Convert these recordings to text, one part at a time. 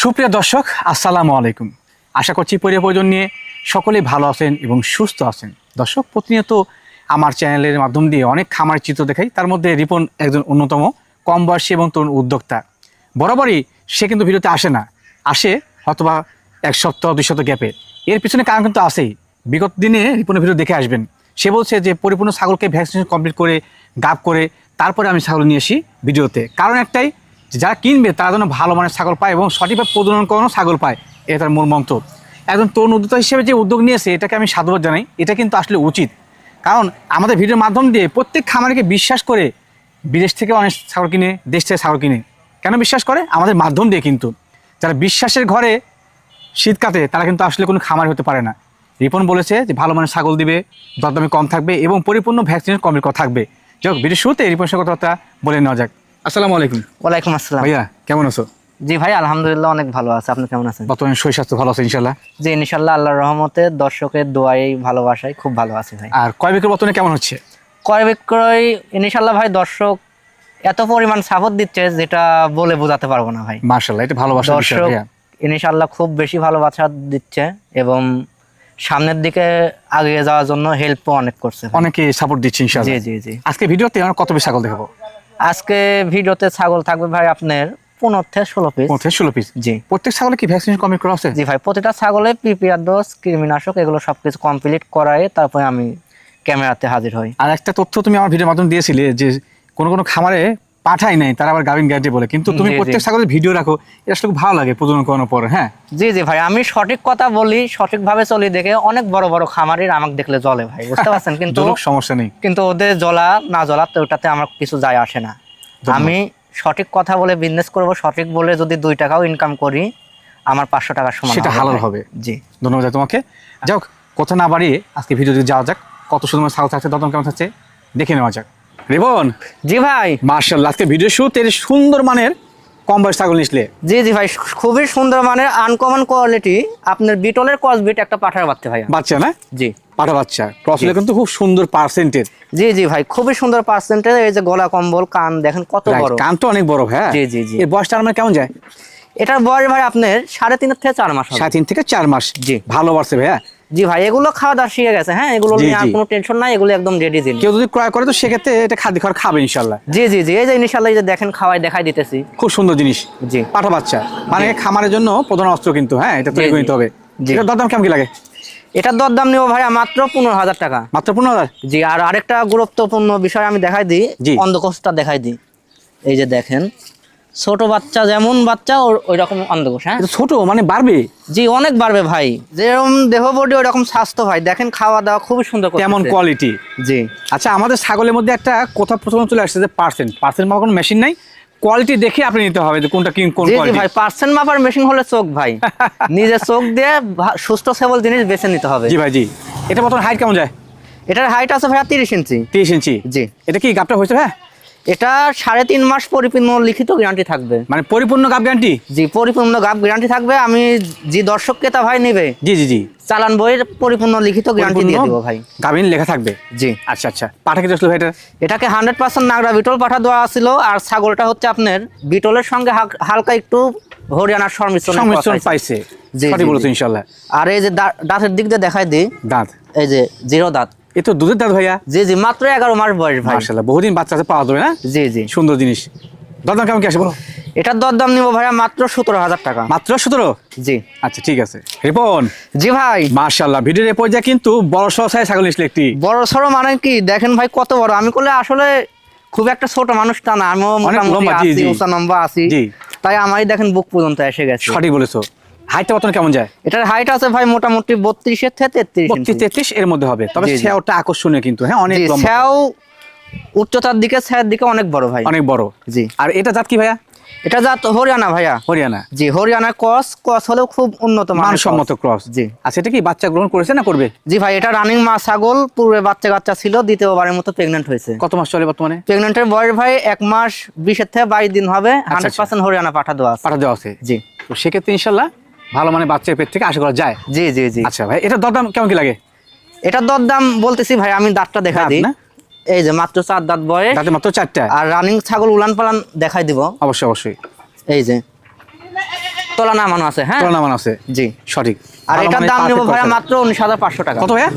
সুপ্রিয় দর্শক, আসসালামু আলাইকুম। আশা করছি পরিবার নিয়ে সকলেই ভালো আছেন এবং সুস্থ আছেন। দর্শক, প্রতিনিয়ত আমার চ্যানেলের মাধ্যম দিয়ে অনেক খামার চিত্র দেখাই। তার মধ্যে রিপন একজন অন্যতম কম বয়সী এবং তরুণ উদ্যোক্তা। বরাবরই সে কিন্তু ভিডিওতে আসে না। আসে অথবা এক সপ্তাহ, দুই শত গ্যাপে এর পিছনে কারণ কিন্তু আসেই বিগত দিনে রিপনের ভিডিও দেখে আসবেন। সে বলছে যে, পরিপূর্ণ ছাগলকে ভ্যাকসিনেশন কমপ্লিট করে গাপ করে, তারপরে আমি ছাগল নিয়ে আসি ভিডিওতে। কারণ একটাই যারা কিনবে, তারা যেন ভালো মানের ছাগল পায় এবং সঠিকভাবে প্রজনন করানো ছাগল পায়। এটা তার মূল মন্ত্র। একজন তরুণ উদ্যোক্তা হিসেবে যে উদ্যোগ নিয়েছে, এটাকে আমি সাধুবাদ জানাই। এটা কিন্তু আসলে উচিত। কারণ আমাদের ভিডিওর মাধ্যম দিয়ে প্রত্যেক খামারিকে বিশ্বাস করে বিদেশ থেকে অনেক ছাগল কিনে, দেশ থেকে ছাগল কিনে। কেন বিশ্বাস করে? আমাদের মাধ্যম দিয়ে কিন্তু। যারা বিশ্বাসের ঘরে শীত কাটে, তারা কিন্তু আসলে কোনো খামার হতে পারে না। রিপন বলেছে যে ভালো মানের ছাগল দিবে, দরদামে কম থাকবে এবং পরিপূর্ণ ভ্যাকসিনের কমের কথা থাকবে। যাই হোক ভিডিও শুরুতে রিপনের সাথে কথা বলে নেওয়া যাক। আসসালামু আলাইকুম। ওয়ালাইকুম আসসালাম। ভাইয়া কেমন আছো? জি ভাই আলহামদুলিল্লাহ অনেক ভালো আছে। আপনি কেমন আছেন? বর্তমানে শরীর স্বাস্থ্য ভালো আছে ইনশাল্লাহ জি ইনশাল্লাহ আল্লাহর রহমতে দর্শকের দোয়াই ভালোবাসায় খুব ভালো আছে ভাই। আর কয় বিক্রি বর্তমানে কেমন হচ্ছে? ক্রয় বিক্রয় ইনশাল্লাহ ভাই দর্শক এত পরিমাণ সাপোর্ট দিচ্ছে যেটা বলে বোঝাতে পারব না ভাই। মার্শাল্লাহ এটা ভালোবাসার বিষয় দর্শক ইনশাল্লাহ খুব বেশি ভালোবাসা দিচ্ছে এবং সামনের দিকে আগিয়ে যাওয়ার জন্য হেল্পও অনেক করছে। অনেকে সাপোর্ট দিচ্ছে জি জি জি। আজকে ভিডিওতে আমরা কত পিস ছাগল দেখাবো? আজকে ভিডিওতে ছাগল থাকবে ভাই আপনার পনেরো থেকে ষোলো পিস পনেরো ষোলো পিস জি। প্রত্যেক ছাগলে কি ভ্যাকসিনেশন কমপ্লিট করা আছে? জি ভাই প্রতিটা ছাগলে পিপিআর ডোজ কৃমিনাশক এগুলো সবকিছু কমপ্লিট করায় তারপরে আমি ক্যামেরাতে হাজির হই। আর একটা তথ্য তুমি আমার ভিডিওর মাধ্যমে দিয়েছিলে যে কোনো কোনো খামারে পাঠাই নাই তারা আবার গাভিন গ্যারান্টি বলে। কিন্তু তুমি। প্রত্যেক ছাগলের ভিডিও রাখো এটা আসলে ভালো লাগে প্রজনন করানোর পরে হ্যাঁ? জি জি ভাই আমি সঠিক কথা বলি সঠিকভাবে চলি দেখে অনেক বড় বড় খামারের আমাকে দেখলে জ্বলে ভাই বুঝতে পারছেন? কিন্তু সমস্যা নেই। কিন্তু ওদের জ্বলা না জ্বলা তো ওটাতে আমার কিছু যায় আসে না। আমি সঠিক কথা বলে বিজনেস করব সঠিক বলে যদি দুই টাকাও ইনকাম করি আমার পাঁচশো টাকার সমান সেটা হালাল হবে। জি। ধন্যবাদ তোমাকে। যাক কথা না বাড়িয়ে আজকে ভিডিও যদি যাওয়া যাক। কত সুন্দর ছাগল থাকছে দতম কেমন থাকছে দেখে নেওয়া যাক। রিবন? জি ভাই। মার্শাল্লাহ আজকে ভিডিও শুট এর সুন্দর মানের কম বয়স ছাগল নিসলে জি জি ভাই খুবই সুন্দর মানের আনকমন কোয়ালিটি আপনার বিটলের কস বিট একটা পাঠার বাচ্চা ভাই বাচ্চা না? জি। পাটা বাচ্চা। ক্রসলে কিন্তু খুব সুন্দর পার্সেন্টেজ জি জি ভাই খুবই সুন্দর পার্সেন্টেজ এই যে গলা কম্বল কান দেখেন কত বড়। কান তো অনেক বড় হ্যাঁ জি, জি, জি। এর বয়সটা আমার কেমন যায়? এটার বয়স ভাই আপনার সাড়ে তিন থেকে চার মাস। সাড়ে তিন থেকে চার মাস। জি। ভালো বাড়ছে ভাইয়া। জি ভাই এগুলো খাওয়া দাওয়া শিখে গেছে হ্যাঁ? এগুলো নিয়ে আর কোনো টেনশন নাই এগুলো একদম রেডি জিনিস কেউ যদি ক্রয় করে তো সেক্ষেত্রে এটা খাদ্য খাবার খাবে ইনশাল্লাহ জি জি জি এই যে ইনশাল্লাহ এই যে দেখেন খাওয়াই দেখাই দিতেছি। খুব সুন্দর জিনিস। জি। পাঠা বাচ্চা। মানে খামারের জন্য প্রধান অস্ত্র কিন্তু হ্যাঁ? এটা তৈরি জি, করে জি। নিতে হবে। জি। এটার দরদাম কেমন কি লাগে? এটার দরদাম নিব ভাই মাত্র পনেরো হাজার টাকা। মাত্র পনেরো হাজার? জি আর আরেকটা গুরুত্বপূর্ণ বিষয় আমি দেখাই দিই। অন্ধকোষটা দেখাই দিই। এই যে দেখেন ছোট বাচ্চা যেমন বাচ্চা ওই রকম অন্ধকোষ হ্যাঁ? ছোট? মানে বাড়বে? জি অনেক বাড়বে ভাই। যেরকম দেহ বডি ওরকম স্বাস্থ্য ভাই। দেখেন খাওয়া দাওয়া খুবই সুন্দর। কেমন কোয়ালিটি জি। আচ্ছা আমাদের ছাগলের মধ্যে একটা কথা প্রথম চলে আসছে যে পার্সেন্ট পার্সেন্ট মাপার কোনো মেশিন নাই। কোয়ালিটি দেখে আপনি নিতে হবে যে কোনটা কি কোন কোয়ালিটি ভাই পার্সেন্ট মাপার মেশিন হলে চোখ ভাই। নিজের চোখ দিয়ে সুস্থ সবল জিনিস বেছে নিতে হবে। জি ভাই জি। এটা বর্তমান হাইট কেমন যায়? এটার হাইট আছে ভাইয়া তিরিশ ইঞ্চি তিরিশ ইঞ্চি জি। এটা কি গাপটা হয়েছে হ্যাঁ এটা সাড়ে তিন মাস পরিপূর্ণ লিখিত গ্যারান্টি থাকবে। মানে পরিপূর্ণ গাপ গ্যারান্টি জি পরিপূর্ণ গাপ গ্যারান্টি থাকবে। আমি যে দর্শক ক্রেতা ভাই নেবে জি জি জি। চালান বইয়ের পরিপূর্ণ লিখিত গ্যারান্টি দিয়ে দিব ভাই। গাভিন লেখা থাকবে? জি। আচ্ছা আচ্ছা। পাঠা কি ভাই এটা? এটাকে হান্ড্রেড পার্সেন্ট নাগরা বিটল পাঠা দেওয়া ছিল আর ছাগলটা হচ্ছে আপনার বিটলের সঙ্গে হালকা একটু হরিয়ানার সংমিশ্রণ সংমিশ্রণ পাইছে। জি, বলেছ ইনশাল্লাহ। আর এই যে দাঁতের দিক দিয়ে দেখাই দিই। দাঁত। এই যে জিরো দাঁত। এ তো দুধের দাঁত ভাইয়া। জি জি মাত্র এগারো মাস বয়স ভাই। মার্শাল্লাহ বহুদিন বাচ্চা পাওয়া যাবে না? জি জি। সুন্দর জিনিস। দরদাম কেমন কি আসে বলো? এটার দরদাম নিব ভাইয়া মাত্র সতেরো হাজার টাকা। মাত্র সতেরো? জি। আচ্ছা ঠিক আছে। রিপন। জি ভাই। মার্শাল্লাহ ভিডিওর পর্যায়ে কিন্তু বড় সহ সাইজ ছাগল নিয়েছিল একটি। বড় সড়ো মানে কি? দেখেন ভাই কত বড়? আমি করলে আসলে খুব একটা ছোট মানুষ টা না। আমিও মোটামুটি উঁচা আছি। তাই আমারই দেখেন বুক পর্যন্ত এসে গেছে। সঠিক বলেছ। হাইটটা বর্তমান কেমন যায়? এটার হাইট আছে ভাই মোটামুটি বত্রিশের থেকে তেত্রিশ বত্রিশ তেত্রিশ এর মধ্যে হবে। তবে। আকর্ষণীয় কিন্তু হ্যাঁ অনেক। স্যাও উচ্চতার দিকে স্যার দিকে অনেক বড় ভাই। অনেক বড়। জি। আর এটা জাত কি ভাইয়া? এটা যা হরিয়ানা ভাইয়া। হরিয়ানা। জি হরিয়ানা ক্রস ক্রস হলেও খুব উন্নত মানসম্মত ক্রস। জি। আচ্ছা এটা কি বাচ্চা গ্রহণ করেছে না করবে? জি ভাই এটা রানিং মা ছাগল পূর্বে বাচ্চা কাচ্চা ছিল দ্বিতীয়বারের মতো প্রেগনেন্ট হয়েছে। কত মাস চলে বর্তমানে? প্রেগনেন্টের বয়স ভাই এক মাস বিশের থেকে বাইশ দিন হবে। হান্ড্রেড আচ্ছা। পার্সেন্ট হরিয়ানা পাঠা দেওয়া আছে। পাঠা দেওয়া আছে। জি। তো সেক্ষেত্রে ইনশাল্লাহ ভালো মানে বাচ্চার পেট থেকে আশা করা যায়? জি জি জি। আচ্ছা ভাই এটা দরদাম কেমন কি লাগে? এটার দরদাম বলতেছি ভাই আমি দাঁতটা দেখা দাঁত দিই? এই যে মাত্র চার দাঁত বয়স। তাতে মাত্র চারটা? আর রানিং ছাগল উলান পালান দেখাই দিব। অবশ্যই অবশ্যই। এই যে। তোলা নামানো আছে হ্যাঁ? তোলা নামান আছে। জি। সঠিক। আর এটার দাম নেব কথা। মাত্র উনিশ হাজার পাঁচশো টাকা। কত ভাইয়া?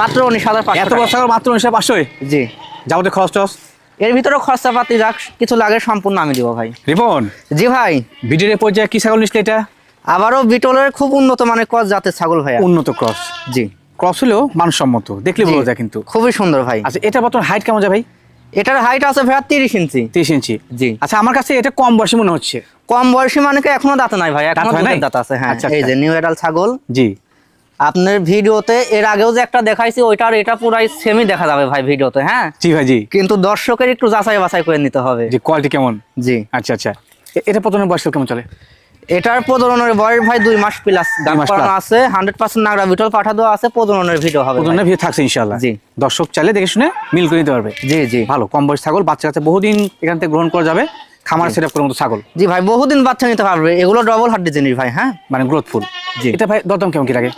মাত্র উনিশ হাজার পাঁচশো এত ছাগল মাত্র উনিশশো পাঁচশোই জি। যাবতীয় খরচ টস এর ভিতরে খরচা পাতি যাক কিছু লাগে সম্পূর্ণ আমি দিব ভাই। রিপন? জি ভাই। ভিডিওর পর্যায়ে কি ছাগল নিচ্ছিল এটা? আবারও বিটলের খুব উন্নত মানের কস জাতের ছাগল ভাইয়া। উন্নত ক্রস জি। ক্রস হলেও মানসম্মত দেখলে। বোঝা যায় কিন্তু। খুবই সুন্দর ভাই। আচ্ছা এটা বর্তমান হাইট কেমন যায় ভাই? এটার হাইট আছে ভাইয়া তিরিশ ইঞ্চি। তিরিশ ইঞ্চি। জি। আচ্ছা আমার কাছে এটা কম বয়সী মনে হচ্ছে। কম বয়সী মানে এখনও দাঁত নাই ভাই? এখনও দাঁত আছে হ্যাঁ। আচ্ছা, এই আচ্ছা। যে নিউ এডাল ছাগল। জি। আপনার ভিডিওতে এর আগেও যে একটা দেখাইছি ওইটার এটা পুরাই সেমই দেখা যাবে ভাই ভিডিওতে হ্যাঁ? জি ভাই জি। কিন্তু দর্শকের একটু যাচাই বাছাই করে নিতে হবে। জি কোয়ালিটি কেমন? জি। আচ্ছা আচ্ছা। এটা প্রথমে বয়স কেমন চলে? এটার প্রজননের বয়স ভাই দুই মাস প্লাস দাম করানো আছে হান্ড্রেড পার্সেন্ট নাগরা ভিটল পাঠা দেওয়া আছে প্রজননের ভিডিও হবে ভাই। ভিডিও থাকছে ইনশাল্লাহ জি। দর্শক চাইলে দেখে শুনে মিল করে নিতে পারবে। জি জি। ভালো কম বয়স ছাগল বাচ্চা কাছে বহুদিন এখান থেকে গ্রহণ করা যাবে খামার সেট আপ করার মতো ছাগল। জি ভাই বহুদিন বাচ্চা নিতে পারবে। এগুলো ডবল হাড্ডি জিনিস ভাই হ্যাঁ? মানে গ্রোথফুল জি। এটা ভাই দরদাম কেমন কি লাগে?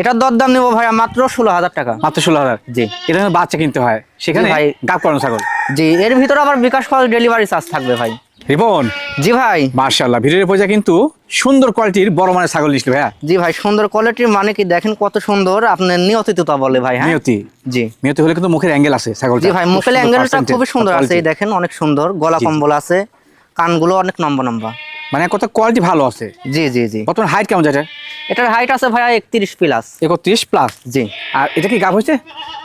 এটার দরদাম নেব ভাই মাত্র ষোলো হাজার টাকা। মাত্র ষোলো হাজার? জি। এটা বাচ্চা কিনতে হয় সেখানে ভাই। গাপ করানো ছাগল। জি এর ভিতরে আবার বিকাশ খরচ ডেলিভারি চার্জ থাকবে ভাই। রিপন জি ভাই। মার্শাল্লাহ ভিডিওর পর্যায়ে কিন্তু সুন্দর কোয়ালিটির বড় মানের ছাগল নিছিল ভাইয়া। জি ভাই সুন্দর কোয়ালিটির মানে কি দেখেন কত সুন্দর আপনার নিয়তিততা বলে ভাই হ্যাঁ? নিয়তি। জি। নিয়তি হলে কিন্তু মুখের অ্যাঙ্গেল আছে ছাগলটা। জি ভাই মুখের অ্যাঙ্গেলটা খুবই সুন্দর আছে এই দেখেন অনেক সুন্দর গলা। কম্বল আছে কানগুলো অনেক লম্বা লম্বা। মানে কত কোয়ালিটি ভালো আছে। জি জি জি। বর্তমান হাইট কেমন যায় এটা? এটার হাইট আছে ভাই একত্রিশ প্লাস একত্রিশ প্লাস জি। আর এটা কি গাভ হয়েছে?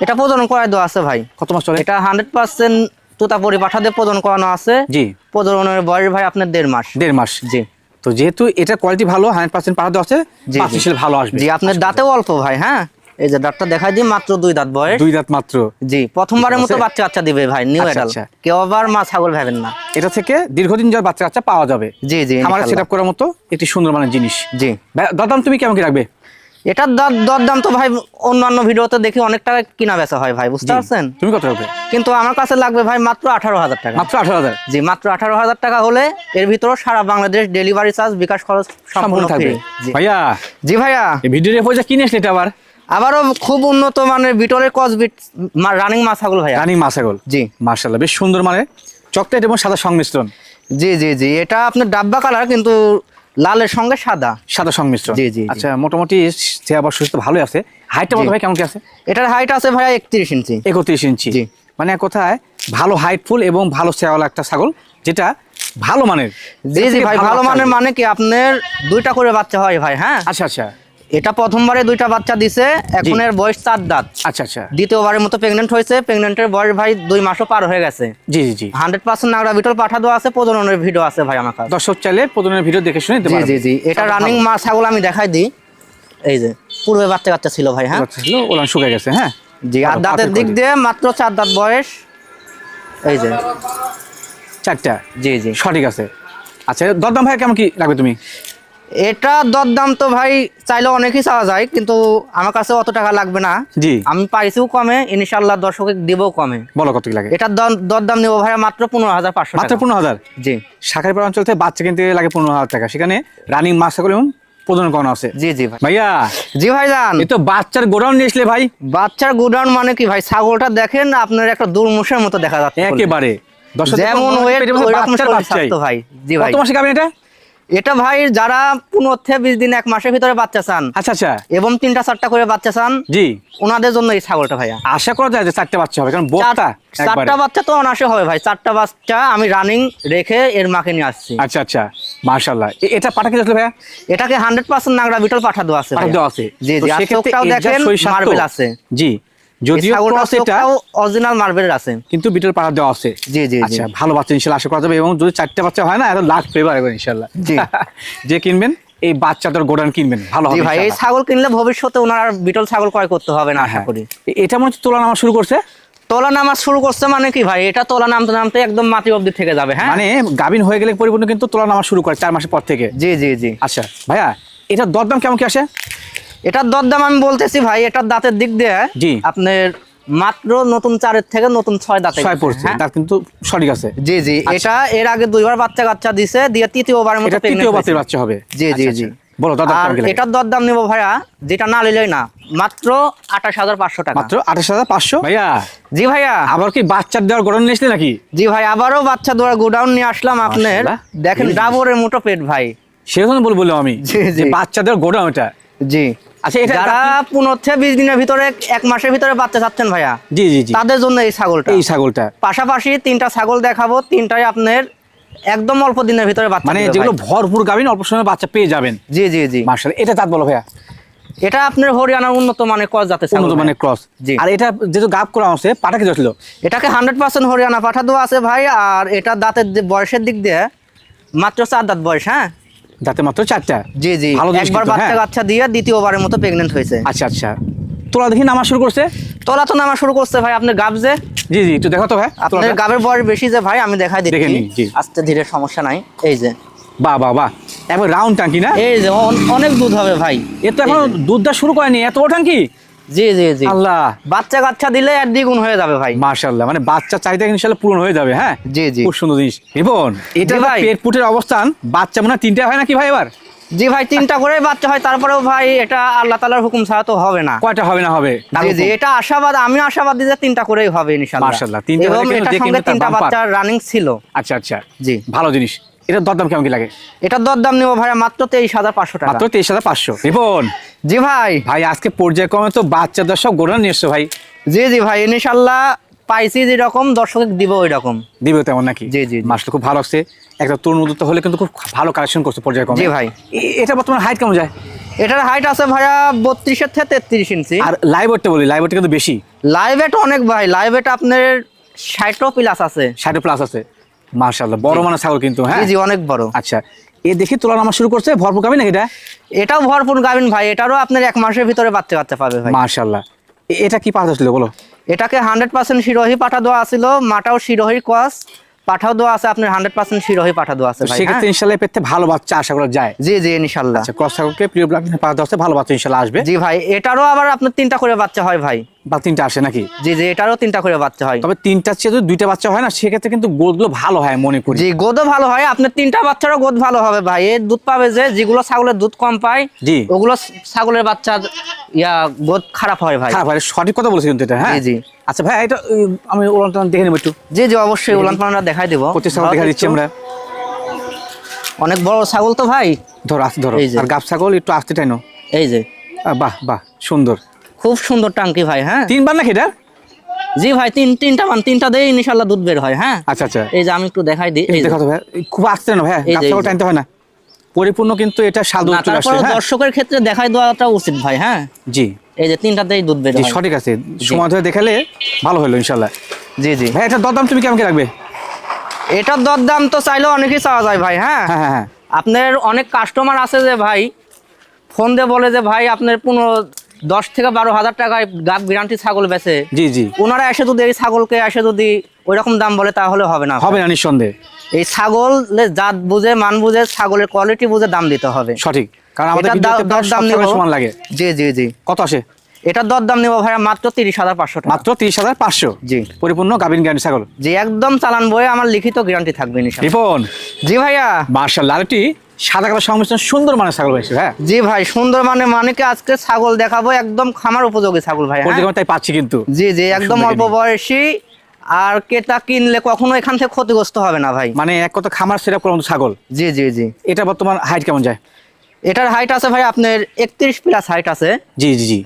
এটা প্রজনন করায় দেওয়া আছে ভাই। কত মাস চলে? এটা হান্ড্রেড পার্সেন্ট তুতা পরিপাঠা দিয়ে প্রজনন করানো আছে। জি। প্রজননের বয়স ভাই আপনার দেড় মাস। দেড় মাস জি। তো যেহেতু এটা কোয়ালিটি ভালো হান্ড্রেড পার্সেন্ট পাঠাতে আছে পাঁচ ভালো আসবে। জি আপনার দাঁতেও অল্প ভাই হ্যাঁ? এই যে দাঁতটা দেখাই দিই মাত্র দুই দাঁত বয়স। দুই দাঁত মাত্র। জি প্রথমবারের মতো বাচ্চা বাচ্চা দিবে ভাই নিউ আচ্ছা, এডাল আচ্ছা। কেউ আবার মা ছাগল ভাবেন না। এটা থেকে দীর্ঘদিন যাওয়ার বাচ্চা কাচ্চা পাওয়া যাবে। জি জি আমার সেট আপ করার মতো একটি সুন্দর মানের জিনিস। জি। দাদাম তুমি কেমন কি রাখবে? এটার দর দরদাম তো ভাই অন্যান্য ভিডিওতে দেখি অনেক টাকা কিনা বেচা হয় ভাই বুঝতে পারছেন? তুমি কত রাখবে? কিন্তু আমার কাছে লাগবে ভাই মাত্র আঠারো হাজার টাকা। মাত্র আঠারো হাজার? জি মাত্র আঠারো হাজার টাকা হলে এর ভিতরে সারা বাংলাদেশ ডেলিভারি চার্জ বিকাশ খরচ সম্পূর্ণ থাকবে। ভাইয়া জি ভাইয়া। ভিডিওর পয়সা কিনে এটা আবার? আবারও খুব উন্নত মানের বিটলের কস বিট রানিং মা ছাগল ভাইয়া। রানিং মাছাগল? জি। মার্শাল্লাহ বেশ সুন্দর মানে। চকলেট এবং সাদা সংমিশ্রণ। জি জি জি এটা আপনার ডাব্বা কালার কিন্তু লালের সঙ্গে সাদা। সাদা সংমিশ্রণ। জি, জি। আচ্ছা মোটামুটি সে আবার সুস্থ ভালোই আছে। হাইটটা বলতে ভাই কেমন কি আছে? এটার হাইট আছে ভাই একত্রিশ ইঞ্চি। একত্রিশ ইঞ্চি। জি। মানে কোথায় কথায় ভালো হাইটফুল এবং ভালো সেওয়ালা একটা ছাগল যেটা ভালো মানের। জি জি ভাই ভালো মানের মানে কি আপনার দুইটা করে বাচ্চা হয় ভাই হ্যাঁ? আচ্ছা আচ্ছা। এটা প্রথমবারে দুইটা বাচ্চা দিছে এখন এর বয়স চার দাঁত। আচ্ছা আচ্ছা। দ্বিতীয়বারের মতো প্রেগনেন্ট হয়েছে প্রেগনেন্টের বয়স ভাই দুই মাসও পার হয়ে গেছে। জি জি জি। হান্ড্রেড পার্সেন্ট নাগরা বিটল পাঠা দেওয়া আছে প্রজননের ভিডিও আছে ভাই আমার কাছে। দর্শক চাইলে প্রদনের ভিডিও দেখে শুনে জি জি জি। এটা রানিং মা ছাগল আমি দেখাই দিই। এই যে পূর্বে বাচ্চা কাচ্চা ছিল ভাই হ্যাঁ? ছিল ওলান শুকিয়ে গেছে হ্যাঁ? জি আর দাঁতের দিক দিয়ে মাত্র চার দাঁত বয়স। এই যে। চারটা? জি জি। সঠিক আছে। আচ্ছা দরদাম ভাই কেমন কি লাগবে তুমি? এটা দরদাম তো ভাই চাইলে অনেকই চাওয়া যায় কিন্তু আমার কাছে অত টাকা লাগবে না। জি। আমি পাইছিও কমে ইনশাল্লাহ দর্শক দিবও কমে। বলো কত লাগে? এটার দরদাম নেব ভাইয়া মাত্র পনেরো হাজার পাঁচশো মাত্র পনেরো হাজার? জি। শাখারিপাড়া অঞ্চল থেকে বাচ্চা কিনতে লাগে পনেরো হাজার টাকা। সেখানে রানিং মাছ এবং প্রদন করানো আছে। জি জি ভাই। ভাইয়া জি ভাই যান এই তো বাচ্চার গোডাউন নিয়ে ভাই। বাচ্চার গোডাউন মানে কি ভাই? ছাগলটা দেখেন আপনার একটা দুর্মুষের মতো দেখা যাচ্ছে। একেবারে। যেমন ভাই। জি ভাই। কত মাসে খাবেন এটা? এটা ভাই যারা পনেরো থেকে বিশ দিন এক মাসের ভিতরে বাচ্চা চান আচ্ছা আচ্ছা। এবং তিনটা চারটা করে বাচ্চা চান জি। ওনাদের জন্য এই ছাগলটা ভাইয়া। আশা করা যায় যে চারটে বাচ্চা হবে কারণ বোকটা চারটা বাচ্চা তো অনাসে হবে ভাই চারটা বাচ্চা আমি রানিং রেখে এর মাকে নিয়ে আসছি। আচ্ছা আচ্ছা। মার্শাল্লাহ এটা পাঠা কি আসলে ভাইয়া? এটাকে হান্ড্রেড পার্সেন্ট নাগরা বিটল পাঠা দেওয়া আছে পাঠা দেওয়া আছে। জি জি। আর দেখেন মার্বেল আছে। জি। যদিও এটা অরিজিনাল আছে। কিন্তু দেওয়া আছে। জি জি জি। আচ্ছা ভালো বাচ্চা ইনশাল্লাহ আশা করা যাবে এবং যদি চারটে বাচ্চা হয় না এত লাখ পেবার জি। যে কিনবেন এই বাচ্চাদের কিনবেন ভালো হবে ভাই এই ছাগল কিনলে ভবিষ্যতে ওনার আর বিটল ছাগল ক্রয় করতে হবে না আশা হ্যাঁ। করি। এটা মনে হচ্ছে তোলা নামা শুরু করছে? তোলা নামা শুরু করছে মানে কি ভাই? এটা তোলা নামতে নামতে একদম মাটি অব্দি থেকে যাবে হ্যাঁ? মানে গাভিন হয়ে গেলে পরিপূর্ণ কিন্তু তোলা নামা শুরু করে চার মাসের পর থেকে। জি জি জি। আচ্ছা ভাইয়া এটা দরদাম কেমন কি আসে? এটার দরদাম আমি বলতেছি ভাই এটার দাঁতের দিক দিয়ে জি। আপনার মাত্র নতুন চারের থেকে নতুন ছয় দাঁতে ছয় পড়ছে হ্যাঁ? তার কিন্তু সঠিক আছে জি জি এটা এর আগে দুইবার বাচ্চা কাচ্চা দিছে দিয়ে তৃতীয়বারের মতো তৃতীয়। বাচ্চা হবে জি জি আচ্ছা, জি আচ্ছা। বলো লাগে? এটার দরদাম নেব ভাইয়া যেটা না নিলেই না মাত্র আঠাশ হাজার পাঁচশো টাকা মাত্র আঠাশ হাজার পাঁচশো ভাইয়া জি ভাইয়া আবার কি বাচ্চার দেওয়ার গোডাউন নিয়ে আসলে নাকি জি ভাই আবারও বাচ্চা দোয়া গোডাউন নিয়ে আসলাম আপনার দেখেন। ডাবরের মোটো পেট ভাই সেরকম বলে বললাম আমি জি, জি। যে বাচ্চাদের গোডাউন এটা জি আচ্ছা এটা যারা পনেরো থেকে বিশ দিনের ভিতরে এক মাসের ভিতরে বাচ্চা চাচ্ছেন ভাইয়া? জি জি তাদের জন্য এই ছাগলটা। এই ছাগলটা। পাশাপাশি তিনটা ছাগল দেখাবো তিনটাই আপনার একদম অল্প দিনের ভিতরে বাচ্চা মানে যেগুলো ভরপুর গাভিন অল্প সময় বাচ্চা পেয়ে যাবেন। জি জি জি। মার্শাল এটা দাঁত বলো ভাইয়া। এটা আপনার হরিয়ানার উন্নত জাতের ছাগল উন্নত ভাই। ক্রস। জি। আর এটা যেহেতু গাপ করা আছে কি ছিল এটাকে হান্ড্রেড পার্সেন্ট হরিয়ানা পাঠা দেওয়া আছে ভাই আর এটা দাঁতের বয়সের দিক দিয়ে মাত্র চার দাঁত বয়স হ্যাঁ? দাঁতে মাত্র চারটা? জি জি। একবার কিন্তু, বাচ্চা হ্যাঁ। কাচ্চা দিয়ে দ্বিতীয়বারের মতো প্রেগনেন্ট হয়েছে। আচ্ছা আচ্ছা। তোলা দেখি নামা শুরু করছে? তোলা তো নামা শুরু করছে ভাই আপনার গাব যে। জি জি একটু দেখো তো ভাই আপনার গাবের বয়স বেশি যে ভাই আমি দেখাই দিচ্ছি। জি। আস্তে ধীরে সমস্যা নাই এই যে। বাহ বাহ বাহ একবার রাউন্ড টাঙ্কি না? এই যে অনেক দুধ হবে ভাই। এ তো এখন দুধটা শুরু করেনি এত বড় টাঙ্কি জি জি জি। আল্লাহ। বাচ্চা কাচ্চা দিলে দ্বিগুণ হয়ে যাবে ভাই। মানে বাচ্চা চাহিদা পূরণ হয়ে যাবে হ্যাঁ? জি জি। খুব সুন্দর জিনিস। রিপন এটা ভাই। পেট পুটের অবস্থান বাচ্চা মনে হয় তিনটা হয় নাকি ভাই এবার? জি ভাই তিনটা করে বাচ্চা হয় তারপরেও ভাই এটা আল্লাহ তালার হুকুম ছাড়া তো হবে না। কয়টা হবে না হবে? তার জি জি এটা আশাবাদ আমি আশাবাদ যে তিনটা করেই হবে ইনশাআল্লাহ। মাশাআল্লাহ, তিনটা। বাচ্চা রানিং ছিল। আচ্ছা আচ্ছা। জি। ভালো জিনিস। এটার দরদাম কেমন কি লাগে? এটার দরদাম নিব ভাই মাত্র তেইশ হাজার পাঁচশো টাকা। মাত্র তেইশ হাজার পাঁচশো। রিপন! জি ভাই। ভাই আজকে পর্যায়ক্রমে তো বাচ্চাদের সব গোড়া নিয়ে ভাই। জি জি ভাই ইনশাল্লাহ পাইছি যেরকম দর্শক দিব ওই রকম দিবে তেমন নাকি? জি, জি, জি। খুব ভালো আসছে একটা তরুণ উদ্যোক্তা হলে কিন্তু খুব ভালো কালেকশন করছে পর্যায়ক্রমে। জি ভাই। এটা বর্তমানে হাইট কেমন যায়? এটার হাইট আছে ভাইয়া বত্রিশের থেকে তেত্রিশ ইঞ্চি। আর লাইভ ওয়েটটা বলি লাইভ ওয়েটটা কিন্তু বেশি। লাইভ এট অনেক ভাই লাইভ এট আপনার ষাটও প্লাস আছে। ষাটে প্লাস আছে। বড় মানে ছাগল কিন্তু হ্যাঁ? জি অনেক বড়। আচ্ছা এ দেখি তোলা নামা শুরু করছে ভরপুর কাবি নাকি এটা? এটাও ভরপুর গাভিন ভাই এটারও আপনার এক মাসের ভিতরে বাচ্চা কাচ্চা পাবে ভাই। এটা কি পাওয়া ছিল বলো? এটাকে হান্ড্রেড পার্সেন্ট শিরোহী পাঠা দেওয়া ছিল মাটাও শিরোহী কস পাঠাও দেওয়া আছে আপনার হান্ড্রেড পার্সেন্ট শিরোহী পাঠা দেওয়া আছে সেক্ষেত্রে হ্যাঁ? ইনশাল্লাহ পেতে ভালো বাচ্চা আশা করা যায়। জি জি ইনশাল্লাহ। আচ্ছা ছাগলকে প্রিয় ব্লাক পাওয়া যাচ্ছে ভালো বাচ্চা ইনশাল্লাহ আসবে। জি ভাই এটারও আবার আপনার তিনটা করে বাচ্চা হয় ভাই। বা তিনটা আসে নাকি? জি জি এটারও তিনটা করে বাচ্চা হয়। তবে তিনটার চেয়ে যদি দুইটা বাচ্চা হয় না সেক্ষেত্রে কিন্তু গোদগুলো ভালো হয় মনে করি। জি গোদও ভালো হয়। আপনার তিনটা বাচ্চারও গোদ ভালো হবে ভাই। এর দুধ পাবে যে যেগুলো ছাগলের দুধ কম পায় জি। ওগুলো ছাগলের বাচ্চা ইয়া গোদ খারাপ হয় ভাই। খারাপ হয় সঠিক কথা বলেছি কিন্তু এটা হ্যাঁ? জি। আচ্ছা ভাই এটা আমি টোলান দেখে নেব একটু। জি জি অবশ্যই উলান দেখাই দেবো। প্রতি ছাগল দেখা দিচ্ছি আমরা। অনেক বড় ছাগল তো ভাই। ধরো আস্তে ধরো। আর গাব ছাগল একটু আস্তে টাইনো এই যে। বাহ বাহ সুন্দর। খুব সুন্দর টাঙ্কি ভাই হ্যাঁ। তিনবার নাকি এটা? জি ভাই তিন তিনটা মান তিনটা দিয়ে ইনশাল্লাহ দুধ বের হয় হ্যাঁ। আচ্ছা আচ্ছা। এই যে আমি একটু দেখাই দিই এই দেখো ভাই খুব আস্তে না ভাই যে। টানতে হয় না। পরিপূর্ণ কিন্তু এটা না চলে আসছে হ্যাঁ। দর্শকের ক্ষেত্রে দেখাই দেওয়াটা উচিত ভাই হ্যাঁ। জি। এই যে তিনটাতেই দুধ বের জি হয়। সঠিক আছে। সময় ধরে দেখালে ভালো হলো ইনশাল্লাহ জি জি। ভাই এটা দরদাম তুমি কেমন কি রাখবে? এটার দরদাম তো চাইলেও অনেকই চাওয়া যায় ভাই হ্যাঁ। হ্যাঁ হ্যাঁ হ্যাঁ। আপনার অনেক কাস্টমার আছে যে ভাই ফোন দিয়ে বলে যে ভাই আপনার পনেরো দশ থেকে বারো হাজার টাকায় গাব গ্যারান্টি ছাগল বেচে। জি জি। ওনারা এসে যদি এই ছাগলকে এসে যদি ওই রকম দাম বলে তাহলে হবে না। হবে না নিঃসন্দেহে। এই ছাগল জাত বুঝে মান বুঝে ছাগলের কোয়ালিটি বুঝে দাম দিতে হবে। সঠিক। কারণ আমাদের দাম- সমান লাগে। জি জি জি। কত আসে? এটার দরদাম নেব ভাইয়া মাত্র তিরিশ হাজার পাঁচশো টাকা। মাত্র তিরিশ হাজার পাঁচশো। জি। পরিপূর্ণ গাভিন গ্যারান্টি ছাগল। জি একদম চালান বয়ে আমার লিখিত গ্যারান্টি থাকবে। রিপন। জি ভাইয়া। মার্শাল আরেকটি সাদা কালো সংমিশ্রণ সুন্দর মানে ছাগল পাইছে হ্যাঁ? জি ভাই সুন্দর মানে মানেকে আজকে ছাগল দেখাবো একদম খামার উপযোগী ছাগল ভাই হ্যাঁ? তাই পাচ্ছি কিন্তু। জি জি একদম অল্প বয়সী আর কেতা কিনলে কখনো এখান থেকে ক্ষতিগ্রস্ত হবে না ভাই। মানে এক কথা খামার সেটা করার মতো ছাগল। জি জি জি। এটা বর্তমান হাইট কেমন যায়? এটার হাইট আছে ভাই আপনার একত্রিশ প্লাস হাইট আছে। জি জি জি।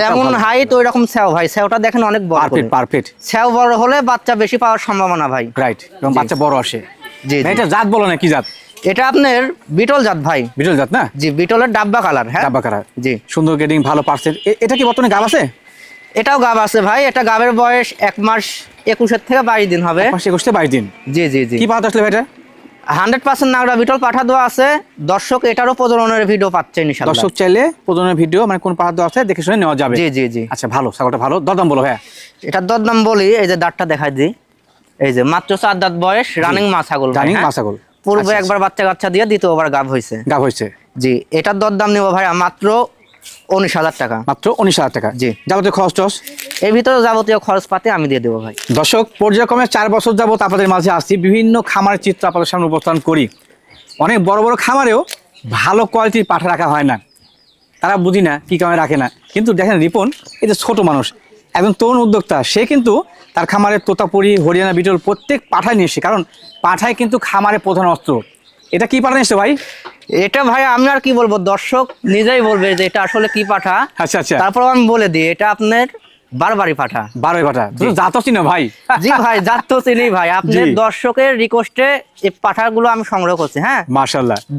যেমন হাইট ওই রকম স্যাও ভাই স্যাওটা দেখেন অনেক বড় পারফেক্ট পারফেক্ট স্যাও বড় হলে বাচ্চা বেশি পাওয়ার সম্ভাবনা ভাই। রাইট এবং বাচ্চা বড় আসে। জি জি। এটা জাত বলো না কি জাত? এটা আপনার বিটল জাত ভাই। বিটল জাত না? জি বিটলের ডাব্বা কালার হ্যাঁ? ডাব্বা কালার জি। সুন্দর গেডিং ভালো পার্সেন্ট এটা কি বর্তমানে গাব আছে? এটাও গাব আছে ভাই এটা গাবের বয়স এক মাস একুশের থেকে বাইশ দিন হবে। একুশে বাইশ দিন। জি জি জি। কি পাওয়া আসলে ভাই এটা হান্ড্রেড পার্সেন্ট নাগরা বিটল পাঠা দেওয়া আছে। দর্শক এটারও প্রজননের ভিডিও পাচ্ছে ইনশাল্লাহ। দর্শক চাইলে প্রজনের ভিডিও মানে কোন পাহাড় দেওয়া আছে দেখে শুনে নেওয়া যাবে। জি জি জি। আচ্ছা ভালো ছাগলটা ভালো। দরদাম বলো হ্যাঁ এটার দরদাম বলি এই যে দাঁতটা দেখাই দিই। এই যে মাত্র চার দাঁত বয়স রানিং মা ছাগল রানিং হ্যাঁ? মা ছাগল। পূর্বে আচ্ছা, একবার বাচ্চা কাচ্চা দিয়ে দ্বিতীয়বার গাব হয়েছে গাব হয়েছে জি এটার দরদাম নেব ভাই মাত্র উনিশ হাজার টাকা। মাত্র উনিশ হাজার টাকা। জি। যাবতীয় খরচ টস? এর ভিতরে যাবতীয় খরচ পাতে আমি দিয়ে দেবো ভাই। দর্শক পর্যায়ক্রমে চার বছর যাবত আপনাদের মাঝে আসছি। বিভিন্ন খামারের চিত্র আপনাদের সামনে উপস্থান করি। অনেক বড় বড় খামারেও ভালো কোয়ালিটির পাঠা রাখা হয় না। তারা বুঝি না কী কারণে রাখে না। কিন্তু দেখেন রিপন এই যে ছোট মানুষ একজন তরুণ উদ্যোক্তা সে কিন্তু তার খামারে তোতাপুরি হরিয়ানা বিটল প্রত্যেক পাঠায় নিয়ে এসে কারণ পাঠায় কিন্তু খামারে প্রধান অস্ত্র। এটা কি পাঠা এসছো ভাই? এটা ভাই আমি আর কি বলব দর্শক নিজেই বলবে যে এটা আসলে কি পাঠা। আচ্ছা আচ্ছা। তারপর আমি বলে দিই এটা আপনার বারবারই পাঠা। বারোই পাঠা। চিনো ভাই? জি ভাই যার তো চিনি ভাই। আপনার দর্শকের রিকোয়েস্টে এই পাঠাগুলো আমি সংগ্রহ করছি হ্যাঁ?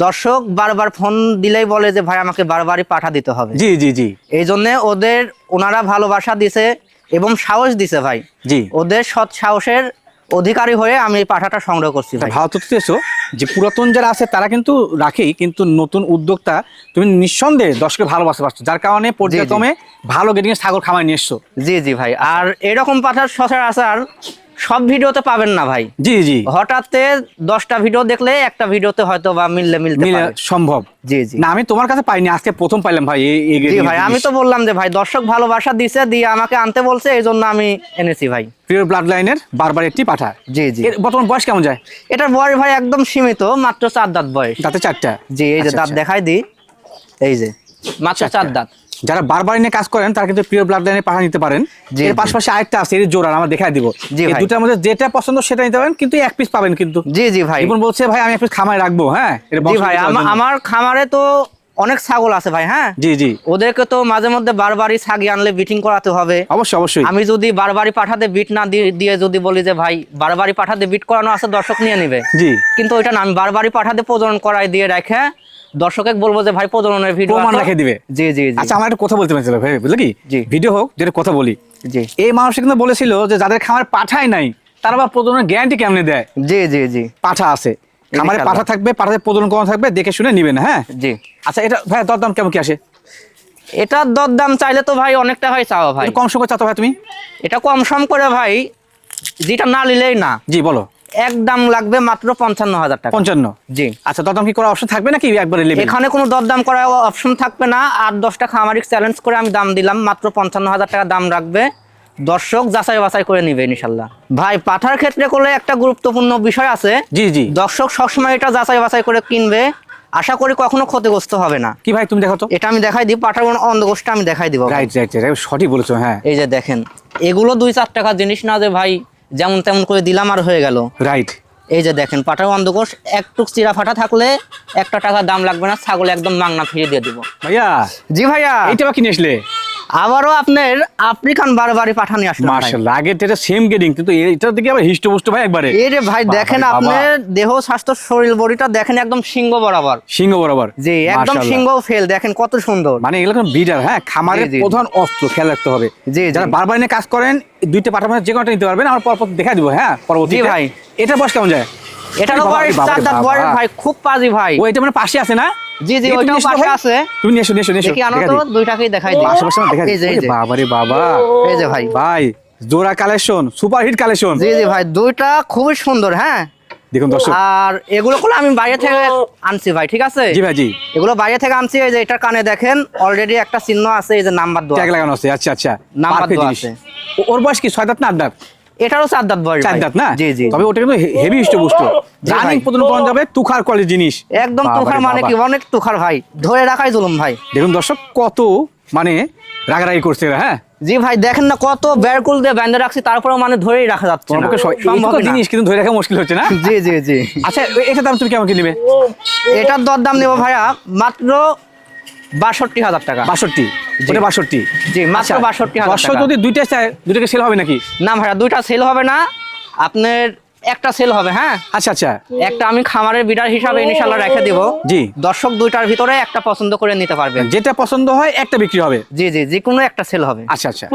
দর্শক বারবার ফোন দিলেই বলে যে ভাই আমাকে বারবারই পাঠা দিতে হবে। জি জি জি। এই জন্য ওদের ওনারা ভালোবাসা দিছে এবং সাহস দিছে ভাই। জি। ওদের সৎ সাহসের অধিকারী হয়ে আমি এই পাঠাটা সংগ্রহ করছি এসো যে পুরাতন যারা আছে তারা কিন্তু রাখেই কিন্তু নতুন উদ্যোক্তা তুমি নিঃসন্দেহে দশকে ভালোবাসতে পারছ। যার কারণে পর্যায়ক্রমে ভালো গেটিংয়ে সাগর খামায় নিয়ে এসছো। জি জি ভাই। আর এরকম পাঠার সচরাচর সব ভিডিওতে পাবেন না ভাই। জি জি। হঠাৎ দশটা ভিডিও দেখলে একটা ভিডিওতে হয়তো বা মিললে মিলতে সম্ভব। জি জি। না আমি তোমার কাছে পাইনি আজকে প্রথম পাইলাম ভাই জি ভাই আমি তো বললাম যে ভাই দর্শক ভালোবাসা দিছে দিয়ে আমাকে আনতে বলছে এই জন্য আমি এনেছি ভাই। ব্লাড লাইনের বারবার একটি পাঠা। জি জি। বর্তমান বয়স কেমন যায়? এটার বয়স ভাই একদম সীমিত মাত্র চার দাঁত বয়স। চারটা? জি এই যে আচ্ছা, দাঁত আচ্ছা। দেখাই দিই। এই যে মাত্র চার দাঁত। যারা বারবার নিয়ে কাজ করেন তারা কিন্তু প্রিয় ব্লাড লাইনে পাঠা নিতে পারেন। এর পাশাপাশি আরেকটা আছে এর জোড়া আমরা দেখাই দিব। এই দুটার মধ্যে যেটা পছন্দ সেটা নিতে পারেন কিন্তু এক পিস পাবেন কিন্তু। জি জি ভাই। জীবন বলছে ভাই আমি এক পিস খামায় রাখব হ্যাঁ? জি ভাই। আমার খামারে তো অনেক ছাগল আছে ভাই হ্যাঁ? জি জি। ওদেরকে তো মাঝে মধ্যে বারবারই ছাগি আনলে বিটিং করাতে হবে। অবশ্যই অবশ্যই। আমি যদি বারবারই পাঠাতে বিট না দিয়ে- দিয়ে যদি বলি যে ভাই বারবারই পাঠাতে বিট করানো আছে দর্শক নিয়ে নেবে। জি। কিন্তু ওইটা না আমি বারবারই পাঠাতে প্রজনন করাই দিয়ে রেখে দর্শকের বলব যে ভাই প্রজননের ভিডিও প্রমাণ রেখে দিবে। জি জি জি। আচ্ছা আমার একটা কথা বলতে পারছিল ভাই বুঝলে? কি জি। ভিডিও হোক যেটা কথা বলি। জি। এই মানুষ কিন্তু বলেছিল যে যাদের খামার পাঠাই নাই তারা আবার প্রজননের গ্যারান্টি কেমনে দেয়? জি জি জি। পাঠা আছে। খামারে পাঠা থাকবে পাঠাতে প্রজনন করা থাকবে দেখে শুনে নিবেন হ্যাঁ? জি। আচ্ছা এটা ভাই দরদাম কেমন কি আসে? এটার দরদাম চাইলে তো ভাই অনেকটা হয় চাওয়া ভাই। কম সময় চাতো ভাই তুমি? এটা কম সম করে ভাই যেটা না নিলেই না। জি বলো। একদম লাগবে মাত্র পঞ্চান্ন হাজার টাকা। পঞ্চান্ন? জি। আচ্ছা দরদাম কি করার অপশন থাকবে নাকি একবারে এখানে কোনো দরদাম করার অপশন থাকবে না। আর দশটা খামারিক চ্যালেঞ্জ করে আমি দাম দিলাম মাত্র পঞ্চান্ন হাজার টাকা দাম রাখবে। দর্শক যাচাই বাছাই করে নিবে ইনশাল্লাহ ভাই পাঠার ক্ষেত্রে করলে একটা গুরুত্বপূর্ণ বিষয় আছে। জি জি। দর্শক সবসময় এটা যাচাই বাছাই করে কিনবে। আশা করি কখনো ক্ষতিগ্রস্ত হবে না। কি ভাই তুমি দেখো তো। এটা আমি দেখাই দিই পাঠার অন্ধকোষটা আমি দেখাই দিব। রাইট রাইট রাইট সঠিক বলেছ হ্যাঁ। এই যে দেখেন এগুলো দুই চার টাকার জিনিস না যে ভাই যেমন তেমন করে দিলাম আর হয়ে গেল। রাইট এই যে দেখেন পাটার অন্ধকোষ একটু চিরা ফাটা থাকলে একটা টাকা দাম লাগবে না ছাগল একদম মাংনা ফিরিয়ে দিয়ে দিব। ভাইয়া জি ভাইয়া। এইটা বা কিনে আসলে? আবারও আপনার আফ্রিকান বারবারই পাঠানি আসলে ভাই। মার্শাল্লাহ আগের এটা সেম গেডিং কিন্তু এটা দিকে আবার হিষ্টপুষ্ট ভাই একবারে। এই রে ভাই দেখেন। আপনার দেহ স্বাস্থ্য শরীর বডিটা দেখেন একদম সিংহ বরাবর। সিংহ বরাবর। জি একদম সিংহ ফেল দেখেন কত সুন্দর। মানে এগুলো বিডার হ্যাঁ খামারের। প্রধান অস্ত্র খেয়াল রাখতে হবে। জি। যারা বারবার নিয়ে কাজ করেন দুইটা পাঠার মধ্যে যে কোনোটা নিতে পারবেন আমার পরপর দেখা দিব হ্যাঁ পরবর্তী ভাই। এটা বয়স কেমন যায়? রে বয়স চার দাঁত বয়স ভাই খুব পাজি ভাই। ও এটা মানে পাশে আছে না? জি, জি, পাশে আছে। তুমি নিয়ে এসো নিয়ে এসো নিয়ে এসো। দেখি আনো তো দুইটাকেই দেখাই দিই। আশেপাশে আমার দেখা এই যে, এই যে। বাবা রে বাবা। এই যে ভাই। ভাই জোড়া কালেকশন সুপার হিট কালেকশন জি জি ভাই দুইটা খুবই সুন্দর হ্যাঁ। দেখুন দর্শক। আর এগুলো আমি বাইরে থেকে আনছি ভাই ঠিক আছে? জি ভাই জি। এগুলো বাইরে থেকে আনছি এই যে এটার কানে দেখেন অলরেডি একটা চিহ্ন আছে এই যে নাম্বার দেওয়া ট্যাগ লাগানো আছে আচ্ছা আচ্ছা। নাম্বার দেওয়া আছে। ওর বয়স কি? ছয় দাঁত না আট দাঁত? এটারও চার দাঁত বয়স চার দাঁত না? জি জি তবে ওটা কিন্তু হেভি হিষ্টপুষ্ট রানিং। প্রদান করা যাবে তুখার কোয়ালিটি জিনিস। একদম তুখার মানে কি? অনেক তুখার ভাই। ধরে রাখাই জুলুম ভাই। দেখুন দর্শক কত মানে রাগারাগি করছে এরা, হ্যাঁ? জি ভাই দেখেন না কত ব্যারকুল দিয়ে ব্যান্ডে রাখছি তারপরেও মানে ধরেই রাখা যাচ্ছে না। জিনিস কিন্তু ধরে রাখা মুশকিল হচ্ছে না? জি জি জি। আচ্ছা এটার দাম তুমি কেমন কি নেবে? এটার দরদাম নেব ভাইয়া মাত্র বাষট্টি হাজার টাকা। বাষট্টি? যেটা বাষট্টি? জি মাত্র আচ্ছা, বাষট্টি হাজার যদি দুইটা চায় দুইটাকে সেল হবে নাকি? না ভাইয়া দুইটা সেল হবে না আপনার একটা সেল হবে হ্যাঁ? আচ্ছা আচ্ছা। একটা আমি খামারের বিডার হিসাবে ইনশাল্লাহ রেখে দিব। জি। দর্শক দুইটার ভিতরে একটা পছন্দ করে নিতে পারবেন। যেটা পছন্দ হয় একটা বিক্রি হবে। জি জি যে কোনো একটা সেল হবে। আচ্ছা আচ্ছা।